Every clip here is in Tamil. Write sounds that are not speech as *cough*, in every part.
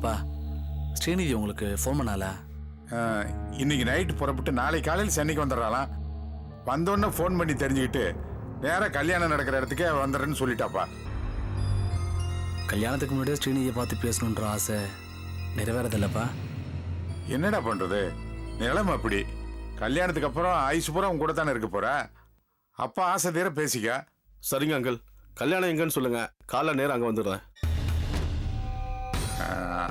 அப்பா ஸ்ரீநிதி உங்களுக்கு ஃபோன் பண்ணாலா இன்னைக்கு நைட்டு புறப்பட்டு நாளை காலையில் சென்னைக்கு வந்துடுறாளாம். வந்தோடனே ஃபோன் பண்ணி தெரிஞ்சுக்கிட்டு நேராக கல்யாணம் நடக்கிற இடத்துக்கே வந்துடுறேன்னு சொல்லிட்டாப்பா. கல்யாணத்துக்கு முன்னாடியே ஸ்ரீநிதியை பார்த்து பேசணுன்ற ஆசை நிறைவேறதில்லப்பா. என்னடா பண்றது? நிலைமை அப்படி. கல்யாணத்துக்கு அப்புறம் ஐசு பூரா உன் கூட தானே இருக்க போற? அப்பா ஆசை தீர பேசிக்க. சரிங்க அங்கிள் கல்யாணம் எங்கன்னு சொல்லுங்க. காலைல நேரம் அங்கே வந்துடுறேன்.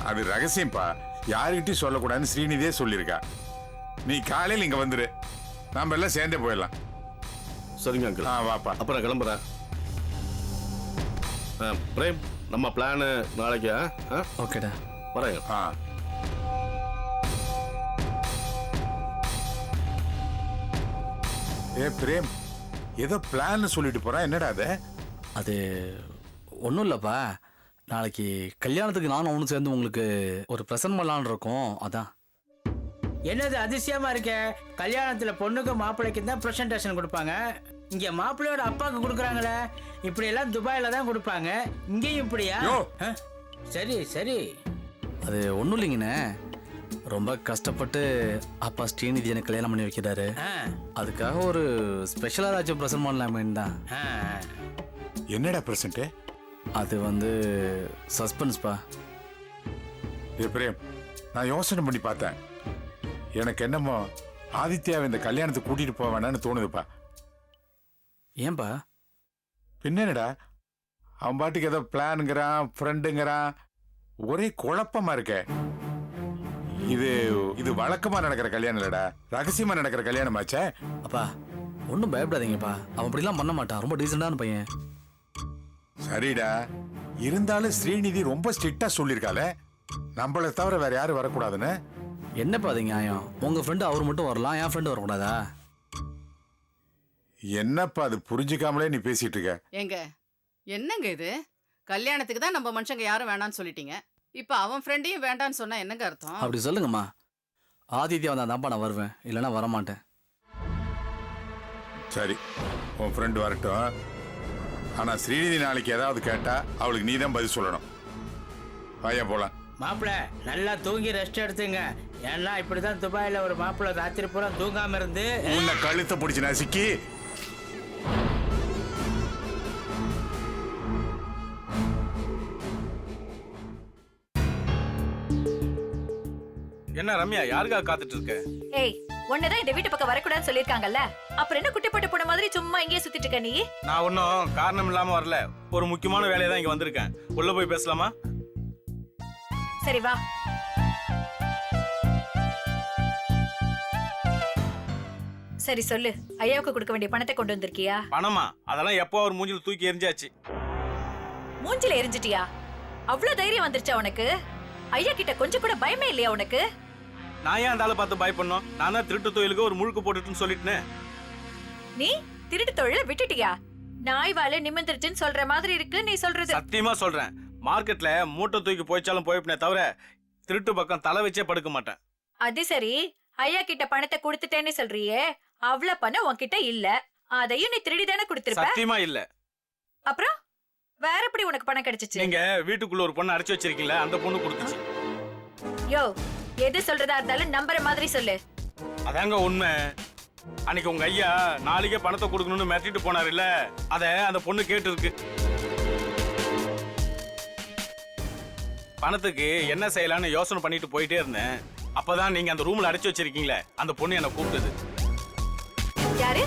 அது ரகசியம்ப்பா யாருக்கிட்டையும் சொல்லக்கூடாதுன்னு ஸ்ரீநிதியே சொல்லியிருக்கா. நீ காலையில் இங்கே வந்துரு. நாம எல்லாம் சேர்ந்தே போயிடலாம். சரிங்க அங்கிள் ஆ வாப்பா. அப்புறம் கிளம்புறேன் ஆ, பிரேம் நம்ம பிளானு நாளைக்கு? ஆ? ஆ? ஓகேடா வரேங்க ஆ. ஏ பிரேம் ஏதோ பிளான் சொல்லிட்டு போறான் என்னடா அது? அது ஒன்றும் இல்லைப்பா. நாளைக்கு கல்யாணத்துக்கு நானும் அவனும் சேர்ந்து உங்களுக்கு ஒரு ப்ரெசன்ட் பண்ணலான்னு இருக்கோம். அதான். என்னது அதிசயமா இருக்க? கல்யாணத்துல பொண்ணுக்கு மாப்பிள்ளைக்கு தான் ப்ரெசன்டேஷன் கொடுப்பாங்க. இங்க மாப்பிள்ளையோட அப்பாவுக்கு கொடுக்குறாங்களே. இப்படி எல்லாம் துபாயில தான் கொடுப்பாங்க. இங்கேயும் இப்படியா. ஆ? சரி சரி. அது ஒன்றும் இல்லைங்கண்ணே. ரொம்ப கஷ்டப்பட்டு அப்பா ஸ்ரீநிதி எனக்கு கல்யாணம் பண்ணி வைக்கிறாரு. ஆ, அதுக்காக ஒரு ஸ்பெஷலாக ஏதாச்சும் ப்ரெசன்ட் பண்ணலாமேன்னு தான். ஆ. என்னடா பிரசன்ட் அது வந்து சஸ்பென்ஸ்ப்பா. ஏ பிரேம் நான் யோசனை பண்ணி பார்த்தேன். எனக்கு என்னமோ ஆதித்யாவை இந்த கல்யாணத்துக்கு கூட்டிட்டு போக வேணாம்னு தோணுதுப்பா. ஏன்பா? பின்ன என்னடா? அவன் பாட்டுக்கு ஏதோ பிளானுங்கிறான் ஃப்ரெண்டுங்கிறான் ஒரே குழப்பமா இருக்கே. இது இது வழக்கமா நடக்கிற கல்யாணம் இல்லடா. ரகசியமா நடக்கிற கல்யாணமாச்சே. அப்பா ஒன்றும் பயப்படாதீங்கப்பா. அவன் அப்படிலாம் பண்ண மாட்டான். ரொம்ப டீசெண்டான பையன். சரிடா. இருந்தாலும் ஸ்ரீநிதி ரொம்ப ஸ்ட்ரிக்டா சொல்லியிருக்காளே. நம்மளை தவிர வேற யாரும் வரக்கூடாதுன்னு? என்னப்பா அது நியாயம்? உங்கள் ஃப்ரெண்டு அவர் மட்டும் வரலாம் என் ஃப்ரெண்டு வரக்கூடாதா? என்னப்பா அது புரிஞ்சுக்காமலே நீ பேசிட்டு இருக்க? ஏங்க என்னங்க இது? கல்யாணத்துக்கு தான் நம்ம மனுஷங்க யாரும் வேணாம்னு சொல்லிட்டீங்க. இப்ப அவன் ஃப்ரெண்டையும் வேண்டான்னு சொன்னா என்னங்க அர்த்தம்? அப்படி சொல்லுங்கம்மா. ஆதித்யா வந்தா தான்ப்பா நான் வருவேன். இல்லைன்னா வரமாட்டேன். சரி உன் ஃப்ரெண்டு வரட்டும். ஆனா ஸ்ரீநிதி நாளைக்கு ஏதாவது கேட்டா அவளுக்கு நீ தான் பதில் சொல்லணும். வாயா போலாம். மாப்பிள்ளை நல்லா தூங்கி ரெஸ்ட் எடுத்துங்க. ஏன்னா இப்படிதான் துபாயில ஒரு மாப்பிள்ளை ராத்திரி பூரா தூங்காம இருந்து உன்னை கழுத்தை பிடிச்சி நசுக்கி. என்ன ரம்யா யாருக்காக காத்துட்டு இருக்க? ஏய் உன்னதான் இந்த வீட்டு பக்கம் வரக்கூடாதுன்னு சொல்லிருக்காங்கல்ல அப்புறம் என்ன குட்டி போட்டு போன மாதிரி சும்மா இங்கேயே சுத்திட்டு இருக்க நீ? நான் ஒன்றும் காரணம் இல்லாம வரல. ஒரு முக்கியமான வேலையை தான் இங்க வந்திருக்கேன். உள்ள போய் பேசலாமா? சரி வா. சரி சொல்லு. ஐயாவுக்கு கொடுக்க வேண்டிய பணத்தை கொண்டு வந்திருக்கியா? பணமா? அதெல்லாம் எப்போ அவர் மூஞ்சில தூக்கி எரிஞ்சாச்சு. மூஞ்சில எரிஞ்சிட்டியா? அவ்வளவு தைரியம் வந்துருச்சா உனக்கு? ஐயா கிட்ட கொஞ்சம் கூட பயமே இல்லையா உனக்கு? நான் ஏன் அந்த பார்த்து பயப்படணும்? நான் தான் திருட்டு தொழிலுக்கு ஒரு முழுக்கு போட்டுட்டுன்னு சொல்லிட்டேன். நீ திருட்டு தொழில விட்டுட்டியா? நாய் வாழ நிமிர்ந்துருச்சுன்னு சொல்ற மாதிரி இருக்கு நீ சொல்றது. சத்தியமா சொல்றேன். மார்க்கெட்ல மூட்டை தூக்கி போய்ச்சாலும் போய்ப்பனே தவிர திருட்டு பக்கம் தலை வச்சே படுக்க மாட்டேன். அது சரி. ஐயா கிட்ட பணத்தை கொடுத்துட்டேன்னு சொல்றியே. அவ்வளவு பணம் உன்கிட்ட இல்ல. அதையும் நீ திருடி தானே கொடுத்திருப்ப? சத்தியமா இல்ல. அப்புறம்? வேற எப்படி உனக்கு பணம் கிடைச்சிச்சு? நீங்க வீட்டுக்குள்ள ஒரு பொண்ணு அடைச்சு வச்சிருக்கீங்களா அந்த பொண்ணு கொடுத்துச்சு. யோ எது சொல்றதா இருந்தாலும் நம்புற மாதிரி சொல்லு. அதாங்க உண்மை. அன்னைக்கு உங்க ஐயா நாளைக்கே பணத்தை கொடுக்கணும்னு மிரட்டிட்டு போனார் இல்ல அத அந்த பொண்ணு கேட்டு இருக்கு பணத்துக்கு என்ன செய்யலாம்னு யோசனை பண்ணிட்டு போயிட்டே இருந்தேன். அப்பதான் நீங்க அந்த ரூம்ல அடைச்சு வச்சிருக்கீங்களே அந்த பொண்ணு என்ன கூப்பிட்டது. யாரு?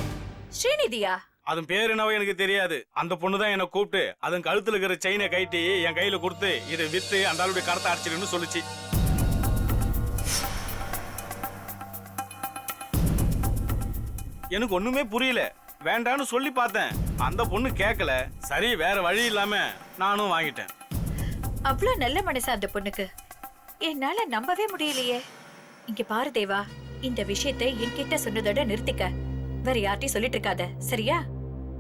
ஸ்ரீநிதியா? அதன் பேர் என்னவோ எனக்கு தெரியாது. அந்த பொண்ணு தான் என்ன கூப்பிட்டு அதன் கழுத்துல இருக்கிற செயினை கைட்டி என் கையில கொடுத்து இதை வித்து அந்த ஆளுடைய கரத்தை அடிச்சிடுன்னு சொல்லுச்சு. எனக்கு ஒண்ணுமே புரியல. வேண்டான்னு சொல்லி பார்த்தேன். அந்த பொண்ணு கேட்கல சரி வேற வழி இல்லாம நானும் வாங்கிட்டேன். அவ்வளவு நல்ல மனசா அந்த பொண்ணுக்கு. என்னால நம்பவே முடியலையே. இங்க பாரு தேவா இந்த விஷயத்தை என்கிட்ட சொன்னதோட நிறுத்திக்க. வேற யார்ட்டையும் சொல்லிட்டு இருக்காத சரியா?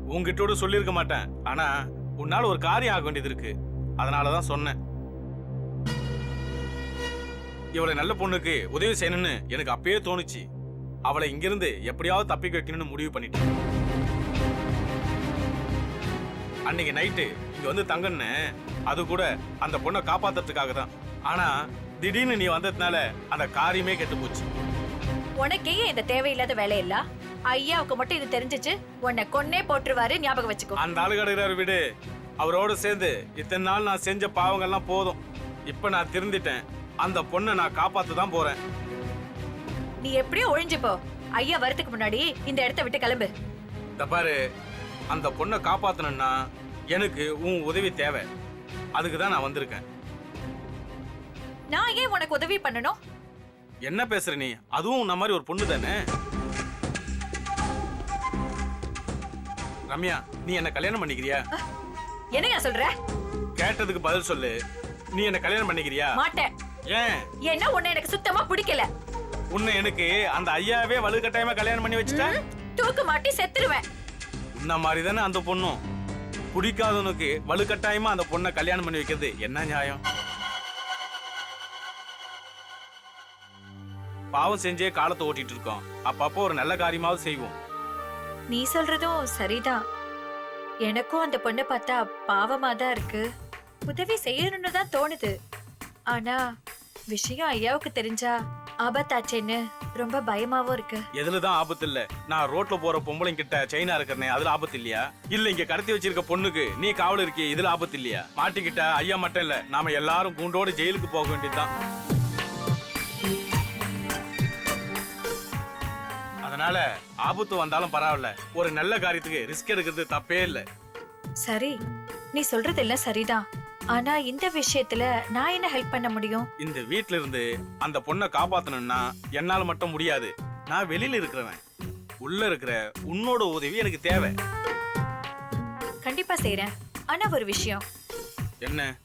உங்ககிட்ட சொல்லியிருக்க மாட்டேன். ஆனா உன்னால ஒரு காரியம் ஆக வேண்டியது இருக்கு. அதனாலதான் சொன்னேன். இவளை நல்ல பொண்ணுக்கு உதவி செய்யணும்னு எனக்கு அப்பயே தோணுச்சு. அவளை இங்கிருந்து எப்படியாவது தப்பிக்க வைக்கணும்னு முடிவு பண்ணிட்டேன். அன்னைக்கு நைட்டு இங்க வந்து தங்கன்னு அது கூட அந்த பொண்ணை காப்பாத்துறதுக்காக தான். ஆனா திடீர்னு நீ வந்ததுனால அந்த காரியமே கெட்டு போச்சு. உனக்கே ஏன் இந்த தேவையில்லாத வேலையில்ல? ஐயாவுக்கு மட்டும் இது தெரிஞ்சிச்சு உன்னை கொன்னே போட்டுருவாரு ஞாபகம் வச்சுக்கோ. அந்த ஆளு கிடைக்கிறாரு விடு. அவரோட சேர்ந்து இத்தனை நாள் நான் செஞ்ச பாவங்கள்லாம் போதும். இப்ப நான் திருந்திட்டேன். அந்த பொண்ணை நான் காப்பாத்த தான் போறேன். நீ எப்படியோ ஒழிஞ்சு போ. ஐயா வரதுக்கு முன்னாடி இந்த இடத்த விட்டு கிளம்பு. இந்த பாரு அந்த பொண்ணை காப்பாத்தணும்னா எனக்கு உன் உதவி தேவை. அதுக்கு தான் நான் வந்திருக்கேன். நான் ஏன் உனக்கு உதவி பண்ணணும்? என்ன பேசுற நீ? அதுவும் உன்ன மாதிரி ஒரு பொண்ணு தானே? ரம்யா நீ என்ன கல்யாணம் பண்ணிக்கிறியா? என்னையா சொல்ற? கேட்டதுக்கு பதில் சொல்லு. நீ என்ன கல்யாணம் பண்ணிக்கிறியா? மாட்டேன். ஏன்? ஏன்னா உன்னை எனக்கு சுத்தமா பிடிக்கல. உன்னை எனக்கு அந்த ஐயாவே வலுக்கட்டாயமா கல்யாணம் பண்ணி வச்சுட்டா? தூக்கு மாட்டி செத்துருவேன். உன்ன மாதிரி தானே அந்த பொண்ணும். பிடிக்காதவனுக்கு வலுக்கட்டாயமா அந்த பொண்ணை கல்யாணம் பண்ணி வைக்கிறது என்ன நியாயம்? பாவம் செஞ்சே காலத்தை ஓட்டிட்டு இருக்கோம். அப்பப்போ ஒரு நல்ல காரியமாவது செய்வோம். நீ சொல்றதும் சரிதான். எனக்கும் அந்த பொண்ணை பார்த்தா பாவமா தான் இருக்கு. உதவி செய்யணும்னு தான் தோணுது. ஆனா விஷயம் ஐயாவுக்கு தெரிஞ்சா ஆபத்தாச்சேன்னு ரொம்ப பயமாவும் இருக்கு. எதுலதான் ஆபத்து இல்ல? நான் ரோட்ல போற பொம்பளைங்க கிட்ட செயினா இருக்கிறனே அதுல ஆபத்து இல்லையா? இல்ல இங்க கடத்தி வச்சிருக்க பொண்ணுக்கு நீ காவல் இருக்கிய இதுல ஆபத்து இல்லையா? மாட்டிக்கிட்ட ஐயா மட்டும் இல்ல நாம எல்லாரும் கூண்டோட ஜெயிலுக்கு போக வேண்டியதுதான். அதனால ஆபத்து வந்தாலும் பரவாயில்ல ஒரு நல்ல காரியத்துக்கு ரிஸ்க் எடுக்கிறது தப்பே இல்ல. சரி நீ சொல்றதெல்லாம் சரிதான். ஆனா இந்த விஷயத்துல நான் என்ன ஹெல்ப் பண்ண முடியும்? இந்த வீட்ல இருந்து அந்த பொண்ணை காப்பாத்தணும்னா என்னால மட்டும் முடியாது. நான் வெளியில இருக்கிறவன். உள்ள இருக்கிற உன்னோட உதவி எனக்கு தேவை. கண்டிப்பா செய்றேன். ஆனா ஒரு விஷயம். என்ன?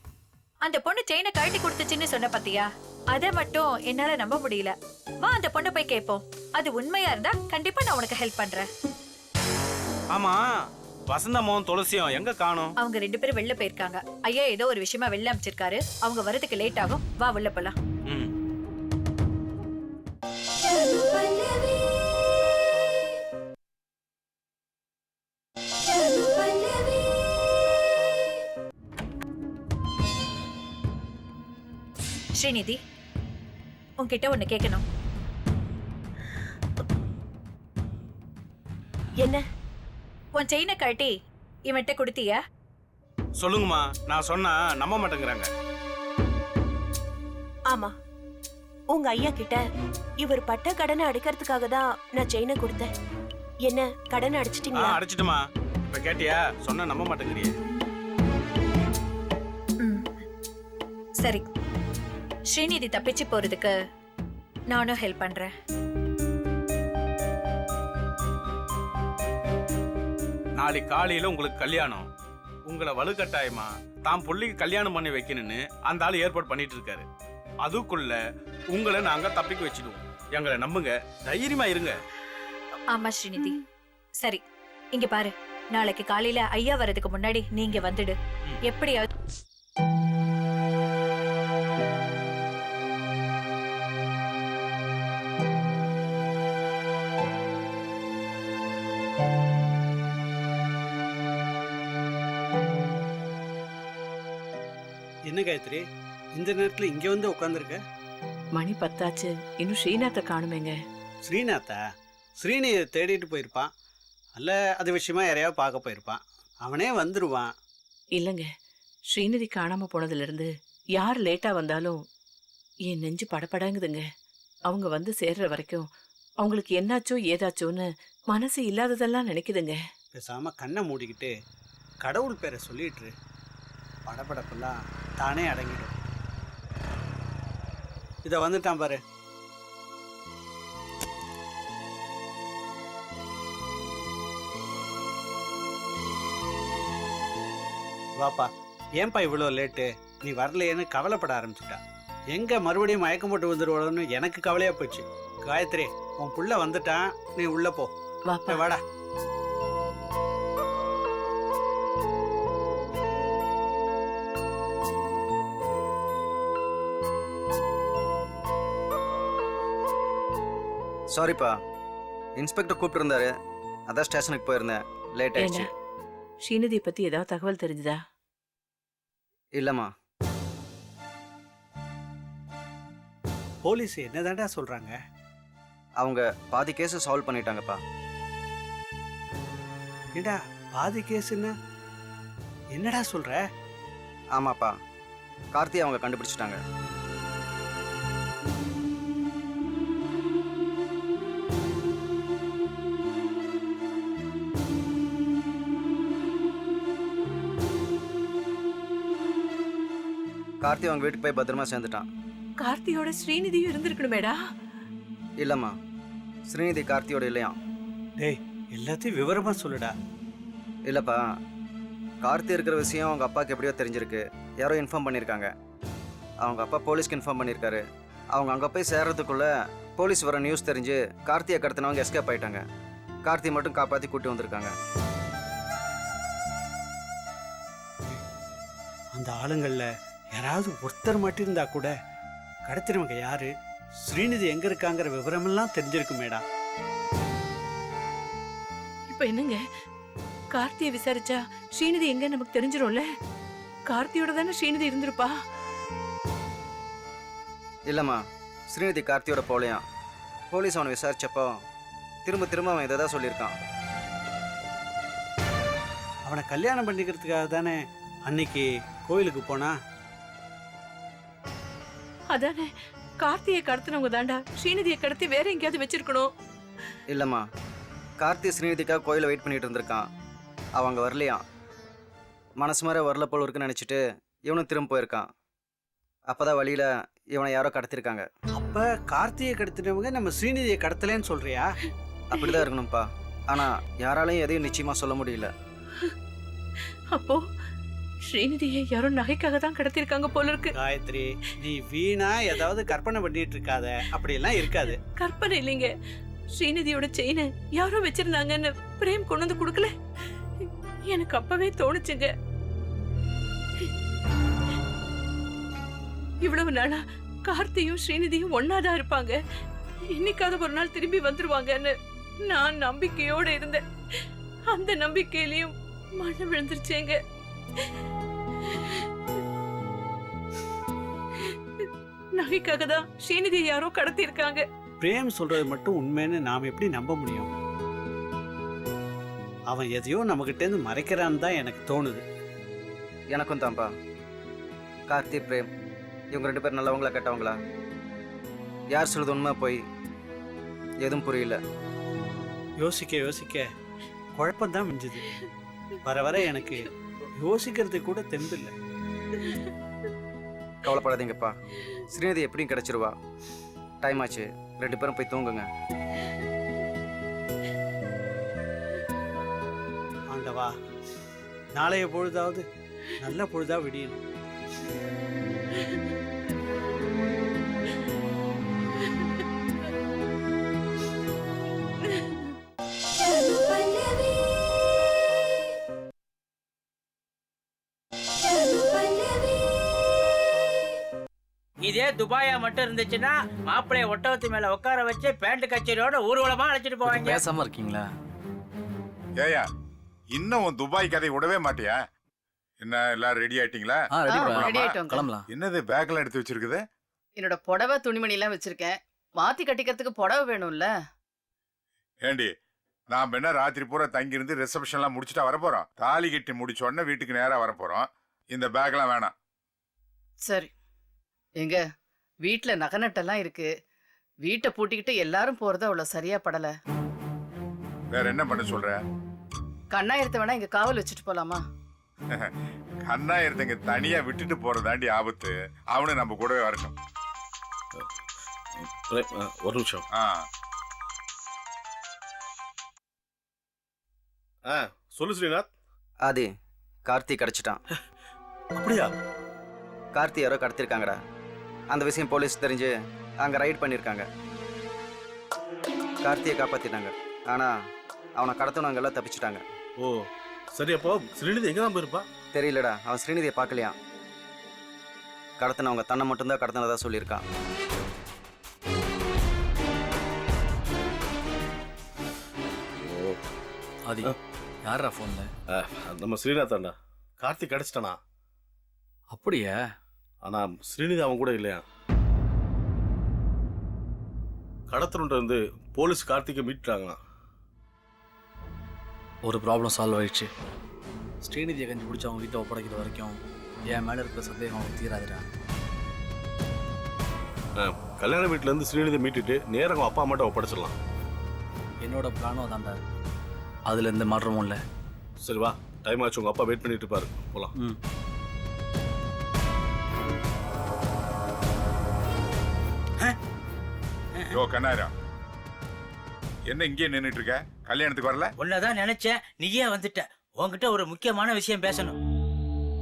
அந்த பொண்ணு செயினை கழட்டி கொடுத்துச்சுன்னு சொன்ன பாத்தியா? அத மட்டும் என்னால நம்ப முடியல. வா அந்த பொண்ணை போய் கேட்போம். அது உண்மையா இருந்தா கண்டிப்பா நான் உனக்கு ஹெல்ப் பண்றேன். ஆமா. வசந்தமும் துளசியும் எங்க காணோம்? அவங்க ரெண்டு பேரும் வெளில போயிருக்காங்க. ஐயா ஏதோ ஒரு விஷயமா வெளில அமைச்சிருக்காரு. அவங்க வரதுக்கு லேட் ஆகும். வா உள்ள போலாம். ம். ஸ்ரீநிதி உன்கிட்ட ஒண்ணு கேட்கணும் என்ன? உன் செயினை கழட்டி இவன்கிட்ட கொடுத்தியா? சொல்லுங்கம்மா நான் சொன்னா நம்ப மாட்டேங்கிறாங்க. ஆமா உங்க ஐயா கிட்ட இவர் பட்ட கடனை அடைக்கிறதுக்காக தான் நான் செயினை கொடுத்தேன். என்ன கடன் ஆ அடைச்சிட்டீங்களா அடிச்சிட்டுமா இப்ப கேட்டியா? சொன்னா நம்ப மாட்டேங்கிறியே. ம். சரி. ஸ்ரீநிதி தப்பிச்சு போறதுக்கு நானும் ஹெல்ப் பண்றேன். நாளைக்கு காலையில உங்களுக்கு கல்யாணம். உங்களை வலுக்கட்டாயமா தான் புள்ளிக்கு கல்யாணம் பண்ணி வைக்கணும்னு அந்த ஆள் ஏற்பாடு பண்ணிட்டு இருக்காரு. அதுக்குள்ள உங்களை நாங்க தப்பிக்க வச்சிடுவோம். எங்களை நம்புங்க. தைரியமா இருங்க. ஆமா ஸ்ரீநிதி. சரி இங்க பாரு. நாளைக்கு காலையில ஐயா வர்றதுக்கு முன்னாடி நீங்க வந்துடு. எப்படியாவது இந்த நேரத்துல இங்க வந்து உட்காந்துருக்க மணி பத்தாச்சு. இன்னும் ஸ்ரீநாத்தை காணுமேங்க. ஸ்ரீநாத்தா? ஸ்ரீனியை தேடிட்டு போயிருப்பான். அல்ல அது விஷயமா யாரையாவது பார்க்க போயிருப்பான். அவனே வந்துருவான். இல்லைங்க. ஸ்ரீநிதி காணாம போனதுல இருந்து யார் லேட்டா வந்தாலும் என் நெஞ்சு படபடங்குதுங்க. அவங்க வந்து சேர்ற வரைக்கும் அவங்களுக்கு என்னாச்சோ ஏதாச்சோன்னு மனசு இல்லாததெல்லாம் நினைக்குதுங்க. பேசாம கண்ணை மூடிக்கிட்டு கடவுள் பேரை சொல்லிட்டு படபடப்பெல்லாம் தானே அடங்கிடும். இதை வந்துட்டான் பாரு. வாப்பா ஏன்பா இவ்வளோ லேட்டு? நீ வரலையேன்னு கவலைப்பட ஆரம்பிச்சுட்டா. எங்க மறுபடியும் மயக்கம் போட்டு வந்துருவோன்னு எனக்கு கவலையா போச்சு. காயத்ரி உன் புள்ள வந்துட்டான். நீ உள்ள போ. வாடா. சாரிப்பா இன்ஸ்பெக்டர் கூப்பிட்டுருந்தாரு. அதான் ஸ்டேஷனுக்கு போயிருந்தேன். லேட் ஏங்க ஆயிடுச்சு. ஸ்ரீநிதி பத்தி ஏதாவது தகவல் தெரிஞ்சுதா? இல்லைம்மா. போலீஸ் என்னதான்டா சொல்றாங்க? அவங்க பாதி கேஸை சால்வ் பண்ணிட்டாங்கப்பா. ஏண்டா பாதி கேஸுன்னு என்னடா சொல்ற? ஆமாப்பா. கார்த்தி அவங்க கண்டுபிடிச்சிட்டாங்க. கார்த்தி அவங்க வீட்டுக்கு போய் பத்திரமா சேர்ந்துட்டான். கார்த்தியோட ஸ்ரீநிதியும் இருந்திருக்கணுமேடா இல்லைம்மா ஸ்ரீநிதி கார்த்தியோட இல்லையா டேய் எல்லாத்தையும் விவரமா சொல்லுடா. இல்லைப்பா கார்த்தி இருக்கிற விஷயம் அவங்க அப்பாவுக்கு எப்படியோ தெரிஞ்சிருக்கு. யாரோ இன்ஃபார்ம் பண்ணியிருக்காங்க. அவங்க அப்பா போலீஸ்க்கு இன்ஃபார்ம் பண்ணியிருக்காரு. அவங்க அங்கே போய் சேர்றதுக்குள்ள போலீஸ் வர நியூஸ் தெரிஞ்சு கார்த்தியை கடத்தினவங்க எஸ்கேப் ஆயிட்டாங்க. கார்த்தி மட்டும் காப்பாற்றி கூட்டி வந்திருக்காங்க. அந்த ஆளுங்கள்ல யாராவது ஒருத்தர் மட்டும் இருந்தா கூட கடத்தினவங்க யாரு? ஸ்ரீநிதி எங்க இருக்காங்கிற விவரமெல்லாம் தெரிஞ்சிருக்குமேடா இப்ப என்னங்க? கார்த்தியை விசாரிச்சா ஸ்ரீநிதி எங்க நமக்கு தெரிஞ்சிரும்ல? கார்த்தியோட தானே ஸ்ரீநிதி இருந்திருப்பா? இல்லைம்மா ஸ்ரீநிதி கார்த்தியோட போலையாம். போலீஸ் அவனை விசாரிச்சப்போ திரும்ப திரும்ப அவன் இதை தான் சொல்லியிருக்கான். அவனை கல்யாணம் பண்ணிக்கிறதுக்காக தானே அன்னைக்கு கோயிலுக்கு போனா? அதானே? கார்த்தியை கடத்தினவங்க தாண்டா. ஸ்ரீநிதியை கடத்தி வேற எங்கேயாவது வச்சிருக்கணும். இல்லைம்மா. கார்த்தி ஸ்ரீநிதிக்காக கோயிலை வெயிட் பண்ணிட்டு இருந்திருக்கான். அவங்க வரலையாம். மனசு மாதிரி வரல போல இருக்குன்னு நினச்சிட்டு இவனும் திரும்ப போயிருக்கான். அப்பதான் வழியில இவனை யாரோ கடத்திருக்காங்க. அப்ப கார்த்தியை கடத்தினவங்க நம்ம ஸ்ரீநிதியை கடத்தலேன்னு சொல்றியா? அப்படிதான் இருக்கணும்ப்பா. ஆனா யாராலையும் எதையும் நிச்சயமா சொல்ல முடியல. அப்போ ஸ்ரீநிதியை யாரோ நகைக்காக தான் கடத்திருக்காங்க போல இருக்கு. காயத்ரி நீ வீணா ஏதாவது கற்பனை பண்ணிட்டு இருக்காத. அப்படியெல்லாம் இருக்காது. கற்பனை இல்லைங்க. ஸ்ரீநிதியோட செயினை யாரோ வச்சிருந்தாங்கன்னு பிரேம் கொண்டு வந்து கொடுக்கல. எனக்கு அப்பவே தோணுச்சுங்க. இவ்வளவு நாளா கார்த்தியும் ஸ்ரீநிதியும் ஒன்னாதான் இருப்பாங்க. என்னைக்காவது ஒரு நாள் திரும்பி வந்துருவாங்கன்னு நான் நம்பிக்கையோட இருந்தேன். அந்த நம்பிக்கையிலயும் மனம் விழுந்துருச்சேங்க. நகைக்காக தான் ஸ்ரீநிதியை யாரோ கடத்தி இருக்காங்க பிரேம் சொல்றது மட்டும் உண்மைன்னு நாம் எப்படி நம்ப முடியும்? அவன் எதையோ நம்மகிட்ட இருந்து மறைக்கிறான்னு தான் எனக்கு தோணுது. எனக்கும் தான்ப்பா கார்த்தி பிரேம் இவங்க ரெண்டு பேரும் நல்லவங்களா கெட்டவங்களா? யார் சொல்றது உண்மை போய் எதுவும் புரியல. யோசிக்க யோசிக்க குழப்பம்தான் மிஞ்சுது. வர வர எனக்கு யோசிக்கிறதுக்கு கூட தெம்பில்லை. கவலைப்படாதீங்கப்பா. ஸ்ரீநிதி எப்படியும் கிடைச்சிருவா. டைம் ஆச்சு. ரெண்டு பேரும் போய் தூங்குங்க. ஆண்டவா நாளைய பொழுதாவது நல்ல பொழுதா விடியணும். துபாயா மட்டும் இருந்துச்சுன்னா மாப்பிள்ளைய ஒட்டகத்து மேல உட்கார வச்சு பேண்ட் கச்சேரியோட ஊர்வலமா அழைச்சிட்டு போவாங்க. பேசாம இருக்கீங்களா? ஏயா இன்னும் உன் துபாய் கதை விடவே மாட்டியா? என்ன எல்லாரும் ரெடி ஆயிட்டீங்களா? ஆ ரெடி ஆ, ready ஆயிட்டோங்க. கிளம்பலாம். என்னது பேக்ல எடுத்து வச்சிருக்குது? என்னோட புடவை துணிமணி எல்லாம் வச்சிருக்கேன். மாத்தி கட்டிக்கிறதுக்கு புடவை வேணும்ல. ஏண்டி நாம் என்ன ராத்திரி பூரா தங்கி இருந்து ரிசப்ஷன்லாம் முடிச்சுட்டா வரப்போறோம்? தாலி கட்டி முடிச்ச உடனே வீட்டுக்கு நேரா வரப்போறோம். இந்த பேக்லாம் வேணாம். சரி. எங்க? வீட்ல நகை நட்டெல்லாம் இருக்கு. வீட்டை பூட்டிக்கிட்டு எல்லாரும் போறது அவ்வளவு சரியா படல. வேற என்ன பண்ண சொல்ற? கண்ணாயிரத்தை வேணா இங்க காவல் வச்சுட்டு போலாமா? *laughs* கண்ணாயிரத்தங்க தனியா விட்டுட்டு போறதாண்டி ஆபத்து. அவனு நம்ம கூடவே வரட்டும். ஒரு நிமிஷம். ஆ. ஆ சொல்லு ஸ்ரீநாத். ஆதி கார்த்தி கிடைச்சிட்டான். *laughs* அப்படியா? கார்த்தி யாரோ கடத்திருக்காங்கடா. அந்த விஷயம் போலீஸ் தெரிஞ்சு அங்கே ரைட் பண்ணியிருக்காங்க கார்த்தியை காப்பாற்றிட்டாங்க ஆனால் அவனை கடத்தினவங்க எல்லாம் தப்பிச்சிட்டாங்க. ஓ சரி அப்போ ஸ்ரீநிதி எங்க தான் போயிருப்பா? தெரியலடா அவன் ஸ்ரீநிதியை பார்க்கலையா? கடத்தினவங்க தன்னை மட்டும்தான் கடத்தினதா சொல்லியிருக்கான். ஓ ஆதி யாரா ஃபோன்ல ஆ, நம்ம ஸ்ரீநாத் தாண்டா கார்த்திக் கிடைச்சிட்டானா? அப்படியா? ஆனா ஸ்ரீநிதி அவன் கூட இல்லையா? கடத்தலுன்ற இருந்து போலீஸ் கார்த்திகை மீட்டுறாங்களாம் ஒரு ப்ராப்ளம் சால்வ் ஆயிடுச்சு. ஸ்ரீநிதியை கஞ்சி பிடிச்சி அவங்க வீட்டை ஒப்படைக்கிற வரைக்கும் என் மேலே இருக்கிற சந்தேகம் அவங்களுக்கு தீராதுடா. கல்யாண வீட்டுல இருந்து ஸ்ரீநிதி மீட்டுட்டு நேரா அவங்க அப்பா அம்மாட்ட ஒப்படைச்சிடலாம். என்னோட பிளானும் அதான்டா அதில் எந்த மாற்றமும் இல்லை. சரி வா டைம் ஆச்சு. உங்க அப்பா வெயிட் பண்ணிட்டு இருப்பாரு. போலாம். ம். யோ கண்ணாரா என்ன இங்கே நின்னுட்டு இருக்க கல்யாணத்துக்கு வரல? உன்னதான் நினைச்சேன். நீயே வந்துட்ட. உன்கிட்ட ஒரு முக்கியமான விஷயம் பேசணும்.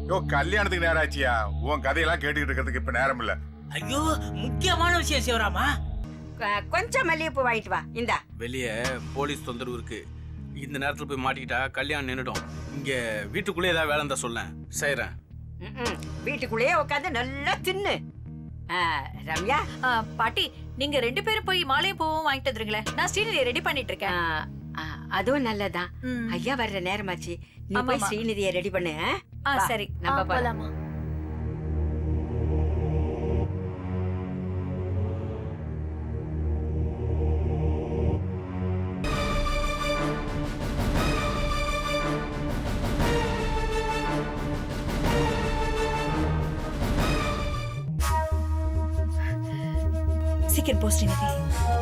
யோ கல்யாணத்துக்கு நேரம் ஆச்சியா? உன் கதையெல்லாம் கேட்டுக்கிட்டு இருக்கிறதுக்கு இப்ப நேரம் இல்ல. ஐயோ முக்கியமான விஷயம் சிவராமா? கொஞ்சம் மல்லிகைப்பூ வாங்கிட்டு வா. இந்தா. வெளியே போலீஸ் தொந்தரவு இருக்கு. இந்த நேரத்தில் போய் மாட்டிக்கிட்டா கல்யாணம் நின்றுடும் இங்கே வீட்டுக்குள்ளே ஏதாவது வேலை இருந்தா சொல்லேன். செய்கிறேன் வீட்டுக்குள்ளேயே உட்காந்து நல்லா தின்னு. ரம்யா? ஆ, பாட்டி நீங்க ரெண்டு பேரும் போய் மாலையும் பூவும் வாங்கிட்டு வந்துருங்களேன். நான் ஸ்ரீநிதியை ரெடி பண்ணிட்டு இருக்கேன் அதுவும் நல்லதான். ஐயா வர்ற நேரமாச்சு நீ. போய் ஸ்ரீநிதியை ரெடி பண்ணு சரி. நம்ம போலாம். போலாமா சீக்கிரம் போ ஸ்ரீநிதி